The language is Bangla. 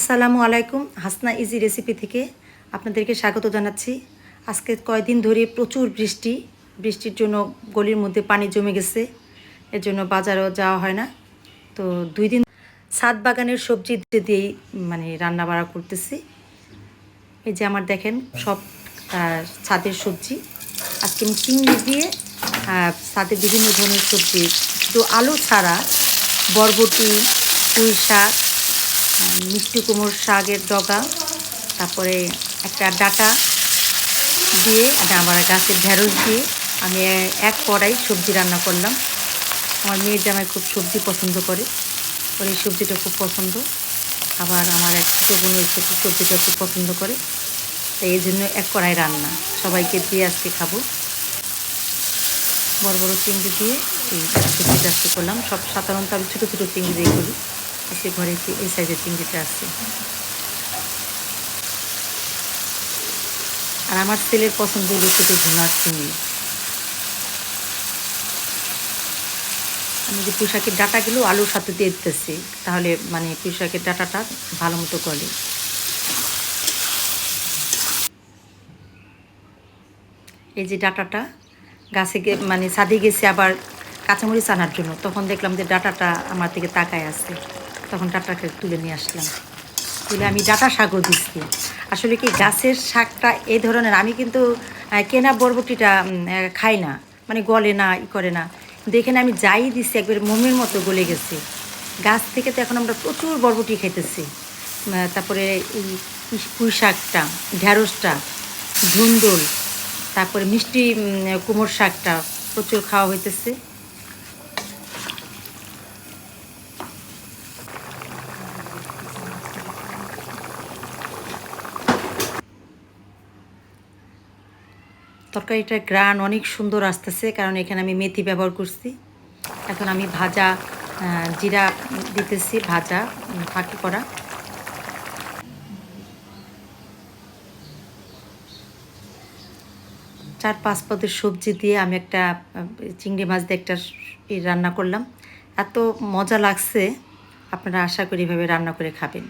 আসসালামু আলাইকুম, হাসনা ইজি রেসিপি থেকে আপনাদেরকে স্বাগত জানাচ্ছি। আজকে কয়দিন ধরে প্রচুর বৃষ্টি, বৃষ্টির জন্য গলির মধ্যে পানি জমে গেছে, এর জন্য বাজারেও যাওয়া হয় না। তো দুই দিন ছাদ বাগানের সবজি দিয়েই মানে রান্না বাড়া করতেছি। এই যে আমার দেখেন সব ছাদের সবজি। আজকে আমি চিংড়ি দিয়ে ছাদের বিভিন্ন ধরনের সবজি তো আলু ছাড়া বরবটি, পুঁই শাক মিষ্টি কুমড়োর শাকের ডগা, তারপরে একটা ডাটা দিয়ে আর আমার গাছের ঢেঁড়স দিয়ে আমি এক কড়াই সবজি রান্না করলাম। আমার মেয়ের জামাই খুব সবজি পছন্দ করে, ওর এই সবজিটা খুব পছন্দ। আবার আমার এক ছোটো বোন ওই সবজিটা খুব পছন্দ করে। তাই এই জন্য এক কড়াই রান্না, সবাইকে দিয়ে আজকে খাব। বড় বড় চিংড়ি দিয়ে এই সবজিটা আজকে করলাম। সব সাধারণত আমি ছোটো ছোটো চিংড়ি দিয়ে করি। আজকে ঘরে এই সাইজের চিংড়িটা আছে। আর আমার ছেলের পছন্দ হলো শুধু ভুনার চিংড়ি। আমি যে পোশাকের ডাটাগুলো আলুর সাথে দিয়ে দিতেছি, তাহলে মানে পোশাকের ডাটাটা ভালো মতো গলে। এই যে ডাটাটা গাছে গে মানে ছাদে গেছে আবার কাঁচামরিচ আনার জন্য, তখন দেখলাম যে ডাটাটা আমার থেকে তাকায় আছে। তখন ডাটাকে তুলে নিয়ে আসলাম। তুলে আমি ডাটা শাকও দিচ্ছি। আসলে কি গাছের শাকটা এই ধরনের, আমি কিন্তু কেনা বরবটিটা খাই না মানে গলে না, ই করে না। এখানে আমি যাই দিচ্ছি একবার মোমের মতো গলে গেছে। গাছ থেকে তো এখন আমরা প্রচুর বরবটি খেতেছি তারপরে এই পুঁই- শাকটা ঢ্যাঁড়সটা ধুন্দুল, তারপরে মিষ্টি কুমড় শাকটা প্রচুর খাওয়া হইতেছে। তরকারিটার গ্রান অনেক সুন্দর আসতেছে, কারণ এখানে আমি মেথি ব্যবহার করছি। এখন আমি ভাজা জিরা দিতেছি, ভাজা ফাঁকি করা। চার পাঁচ পদের সবজি দিয়ে আমি একটা চিংড়ি মাছ দিয়ে একটা রান্না করলাম। এত মজা লাগছে, আপনারা আশা করি এভাবে রান্না করে খাবেন।